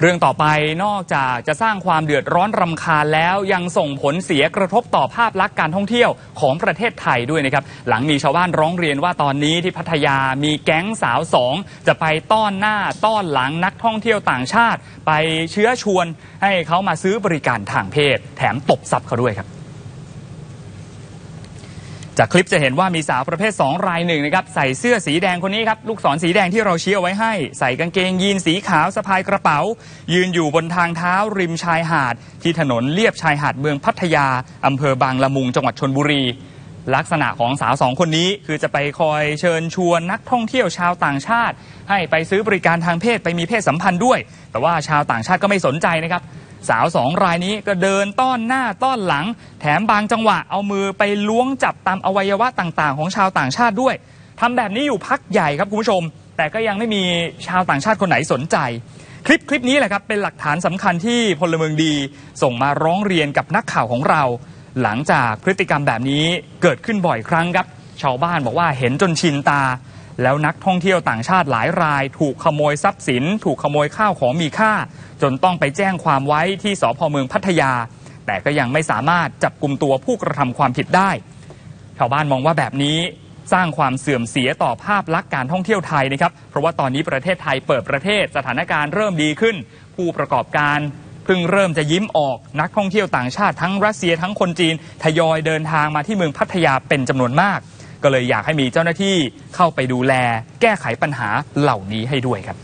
เรื่องต่อไปนอกจากจะสร้างความเดือดร้อนรำคาญแล้วยังส่งผลเสียกระทบต่อภาพลักษณ์การท่องเที่ยวของประเทศไทยด้วยนะครับ หลังมีชาวบ้านร้องเรียนว่าตอนนี้ที่พัทยามีแก๊งสาวสองจะไปต้อนหน้าต้อนหลังนักท่องเที่ยวต่างชาติ ไปเชื้อชวนให้เขามาซื้อบริการทางเพศ แถมตบซับเขาด้วยครับ จากคลิปจะเห็นว่ามีสาวประเภท 2 รายหนึ่งนะครับใส่เสื้อสีแดงคนนี้ครับลูกศรสีแดงที่เราชี้เอาไว้ให้ ใส่กางเกงยีนสีขาวสะพายกระเป๋า ยืนอยู่บนทางเท้าริมชายหาด ที่ถนนเลียบชายหาดเมืองพัทยาอำเภอบางละมุงจังหวัดชนบุรี ลักษณะของสาวสองคนนี้คือจะไปคอยเชิญชวนนักท่องเที่ยวชาวต่างชาติ ให้ไปซื้อบริการทางเพศไปมีเพศสัมพันธ์ด้วย แต่ว่าชาวต่างชาติก็ไม่สนใจนะครับสาวสองรายนี้ก็เดินต้อนหน้าต้อนหลัง ถมบางจังหวะเอามือไปล้วงจับตามอวัยวะต่างๆ ของชาวต่างชาติด้วยทำแบบนี้อยู่พักใหญ่ครับคุณผู้ชม แต่ก็ยังไม่มีชาวต่างชาติคนไหนสนใจ คลิปคลิปนี้แหละครับเป็นหลักฐานสำคัญที่พลเมืองดี ส่งมาร้องเรียนกับนักข่าวของเรา หลังจากพฤติกรรมแบบนี้เกิดขึ้นบ่อยครั้งครับชาวบ้านบอกว่าเห็นจนชินตา แล้วนักท่องเที่ยวต่างชาติหลายราย ถูกขโมยทรัพย์สิน ถูกขโมยข้าวของมีค่า จนต้องไปแจ้งความไว้ที่สพเมืองพัทยา แต่ก็ยังไม่สามารถจับกลุ่มตัวผู้กระทำความผิดได้ชาวบ้านมองว่าแบบนี้สร้างความเสื่อมเสียต่อภาพลักษณ์การท่องเที่ยวไทยนะครับ เพราะว่าตอนนี้ประเทศไทยเปิดประเทศสถานการณ์เริ่มดีขึ้น ผู้ประกอบการเพิ่งเริ่มจะยิ้มออกนักท่องเที่ยวต่างชาติทั้งรัสเซียทั้งคนจีนทยอยเดินทางมาที่เมืองพัทยาเป็นจำนวนมาก ก็เลยอยากให้มีเจ้าหน้าที่เข้าไปดูแล แก้ไขปัญหาเหล่านี้ให้ด้วยครับ